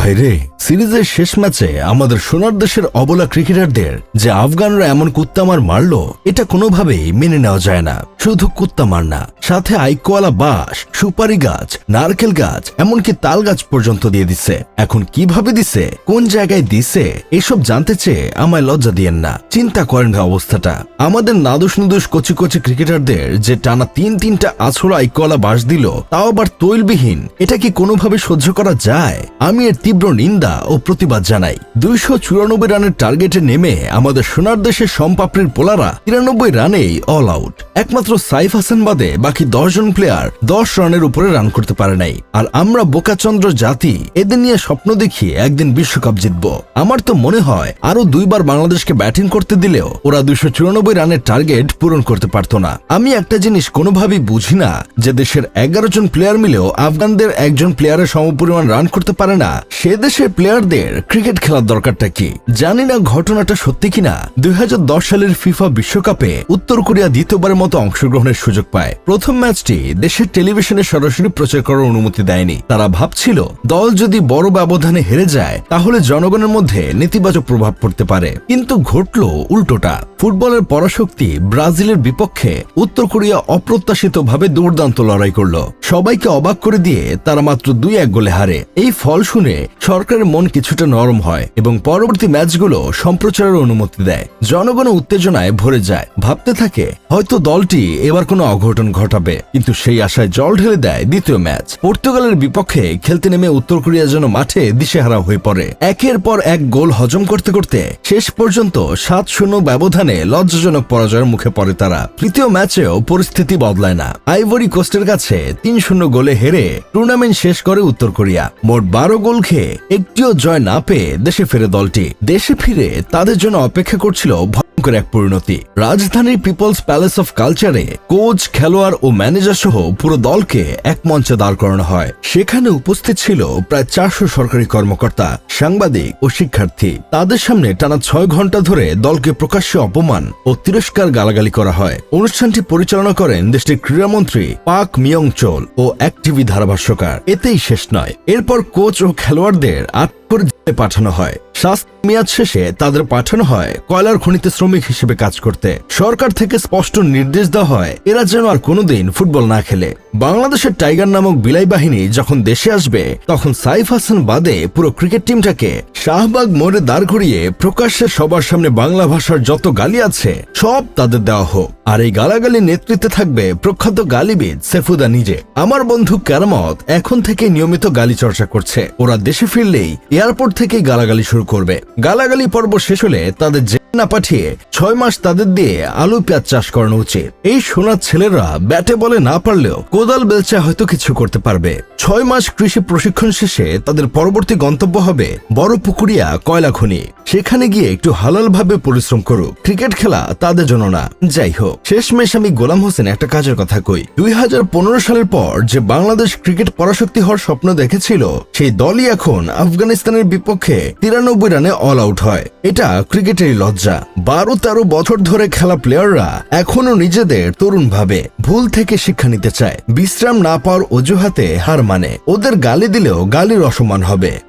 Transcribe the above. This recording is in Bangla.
ভাইরে সিরিজের শেষ ম্যাচে আমাদের সোনার দেশের অবলা ক্রিকেটারদের যে আফগানরা এমন কুত্তা মার মারলো, এটা কোনোভাবেই মেনে নেওয়া যায় না। শুধু কুত্তা মার না, সাথে আইকোয়ালা বাঁশ, সুপারি গাছ, নারকেল গাছ, এমনকি তাল গাছ পর্যন্ত দিয়ে দিছে এখন কীভাবে দিছে কোন জায়গায় দিছে এসব জানতে চেয়ে আমায় লজ্জা দিয়েন না। চিন্তা করেন না অবস্থাটা। আমাদের নাদুস নুদুস কচি কচি ক্রিকেটারদের যে টানা তিন তিনটা আছড়া আইকোয়ালা বাঁশ দিল, তাও আবার তৈলবিহীন, এটা কি কোনোভাবে সহ্য করা যায়? আমি এর তীব্র নিন্দা ও প্রতিবাদ জানাই। দুইশো চুরানব্বই রানের টার্গেটে নেমে আমাদের সোনার দেশের সম্পাপড়ির পোলারা তিরানব্বই রানেই অল আউট একমাত্র সাইফ হাসান বাদে বাকি জন প্লেয়ার দশ রানের উপরে রান করতে পারে নাই। আর আমরা বোকাচন্দ্র জাতি, এদের নিয়ে স্বপ্ন দেখি একদিন বিশ্বকাপ জিতব। আমার তো মনে হয় আরও দুইবার বাংলাদেশকে ব্যাটিং করতে দিলেও ওরা দুইশো চুরানব্বই রানের টার্গেট পূরণ করতে পারতো না। আমি একটা জিনিস কোনোভাবেই বুঝি না, যে দেশের এগারো জন প্লেয়ার মিলেও আফগানদের একজন প্লেয়ারের সমপরিমাণ রান করতে পারে না, সে দেশের প্লেয়ারদের ক্রিকেট খেলার দরকারটা কি? জানি না ঘটনাটা সত্যি কিনা। দুই হাজার দশ সালের ফিফা বিশ্বকাপে উত্তর কোরিয়া দ্বিতীয়বারের মতো অংশগ্রহণের সুযোগ পায়। প্রথম ম্যাচটি দেশের টেলিভিশনে সরাসরি প্রচার করার অনুমতি দেয়নি। তারা ভাবছিল, দল যদি বড় ব্যবধানে হেরে যায়, তাহলে জনগণের মধ্যে নেতিবাচক প্রভাব পড়তে পারে। কিন্তু ঘটল উল্টোটা। ফুটবলের পরাশক্তি ব্রাজিলের বিপক্ষে উত্তর কোরিয়া অপ্রত্যাশিতভাবে দুর্দান্ত লড়াই করল। সবাইকে অবাক করে দিয়ে তারা মাত্র দুই এক গোলে হারে। এই ফল শুনে সরকারের মন কিছুটা নরম হয় এবং পরবর্তী ম্যাচগুলো সম্প্রচারের অনুমতি দেয়। জনগণ উত্তেজনায় ভরে যায়। ভাবতে থাকে, হয়তো দলটি এবার কোনো অঘটন ঘটাবে, কিন্তু সেই আশায় জল ঢেলে দেয় দ্বিতীয় ম্যাচ। পর্তুগালের বিপক্ষে খেলতে নেমে উত্তর কোরিয়া যেন মাঠে দিশেহারা হয়ে পড়ে। একের পর এক গোল হজম করতে করতে শেষ পর্যন্ত সাত শূন্য ব্যবধানে লজ্জাজনক পরাজয়ের মুখে পড়ে তারা। তৃতীয় ম্যাচেও পরিস্থিতি বদলায় না। আইভরি কোস্টের কাছে তিন শূন্য গোলে হেরে টুর্নামেন্ট শেষ করে উত্তর কোরিয়া। মোট বারো গোল খেয়ে একটিও জয় না পেয়ে দেশে ফিরে দলটি দেশে ফিরে তাদের জন্য অপেক্ষা করছিল ভয়ঙ্কর এক পরিণতি। রাজধানীর পিপলস প্যালেস অফ কালচারে কোচ খেলোয়াড় ও ম্যানেজার সহ পুরো দলকে এক মঞ্চে দাঁড় করানো হয়। সেখানে উপস্থিত ছিল প্রায় চারশো সরকারি কর্মকর্তা, সাংবাদিক ও শিক্ষার্থী। তাদের সামনে টানা ছয় ঘণ্টা ধরে দলকে প্রকাশ্যে অপমান ও তিরস্কার গালাগালি করা হয়। অনুষ্ঠানটি পরিচালনা করেন দেশটির ক্রীড়ামন্ত্রী পাক মিয়ং চোল ও এক টিভি ধারাভাষ্যকার। এতেই শেষ নয়। এরপর কোচ ও খেলোয়াড়দের আট করে পাঠানো হয়। শাস্তি মেয়াদ শেষে তাদের পাঠানো হয় কয়লার খনিতে শ্রমিক হিসেবে কাজ করতে। সরকার থেকে স্পষ্ট নির্দেশ দেওয়া হয়, এরা যেন আর কোনোদিন ফুটবল না খেলে। বাংলাদেশের টাইগার নামক বিলাই বাহিনী যখন দেশে আসবে, তখন সাইফ হাসান বাদে পুরো ক্রিকেট টিমটাকে শাহবাগ মোড়ে দাঁড় করিয়ে প্রকাশ্যে সবার সামনে বাংলা ভাষার যত গালি আছে, সব তাদের দেওয়া হোক। আর এই গালাগালি নেতৃত্বে থাকবে প্রখ্যাত গালিবিদ সেফুদা নিজে। আমার বন্ধু ক্যারামত এখন থেকে নিয়মিত গালি চর্চা করছে। ওরা দেশে ফিরলেই এয়ারপোর্ট থেকেই গালাগালি শুরু করবে। গালাগালি পর্ব শেষ হলে তাদের জেল না পাঠিয়ে ছয় মাস তাদের দিয়ে আলু পেঁয়াজ চাষ করানো উচিত। এই সোনার ছেলেরা ব্যাটে বলে না পারলেও কোদাল বেলচা হয়তো কিছু করতে পারবে। ছয় মাস কৃষি প্রশিক্ষণ শেষে তাদের পরবর্তী গন্তব্য হবে বড় পুকুরিয়া কয়লা খনি। সেখানে গিয়ে একটু হালাল ভাবে পরিশ্রম করুক। ক্রিকেট খেলা তাদের জন্য না। যাই হোক, শেষমেশ আমি গোলাম হোসেন একটা কাজের কথা কই। দুই হাজার পনেরো সালের পর যে বাংলাদেশ ক্রিকেট পরাশক্তি হওয়ার স্বপ্ন দেখেছিল, সেই দলই এখন আফগানিস্তানের বিপক্ষে তিরানব্বই রানে অল আউট হয়। এটা ক্রিকেটেরই লজ্জা। বারো তেরো বছর ধরে খেলা প্লেয়াররা এখনও নিজেদের তরুণ ভাবে ভুল থেকে শিক্ষা নিতে চায়। বিশ্রাম না পাওয়ার অজুহাতে হার মানে। ওদের গালি দিলেও গালির অসমান হবে।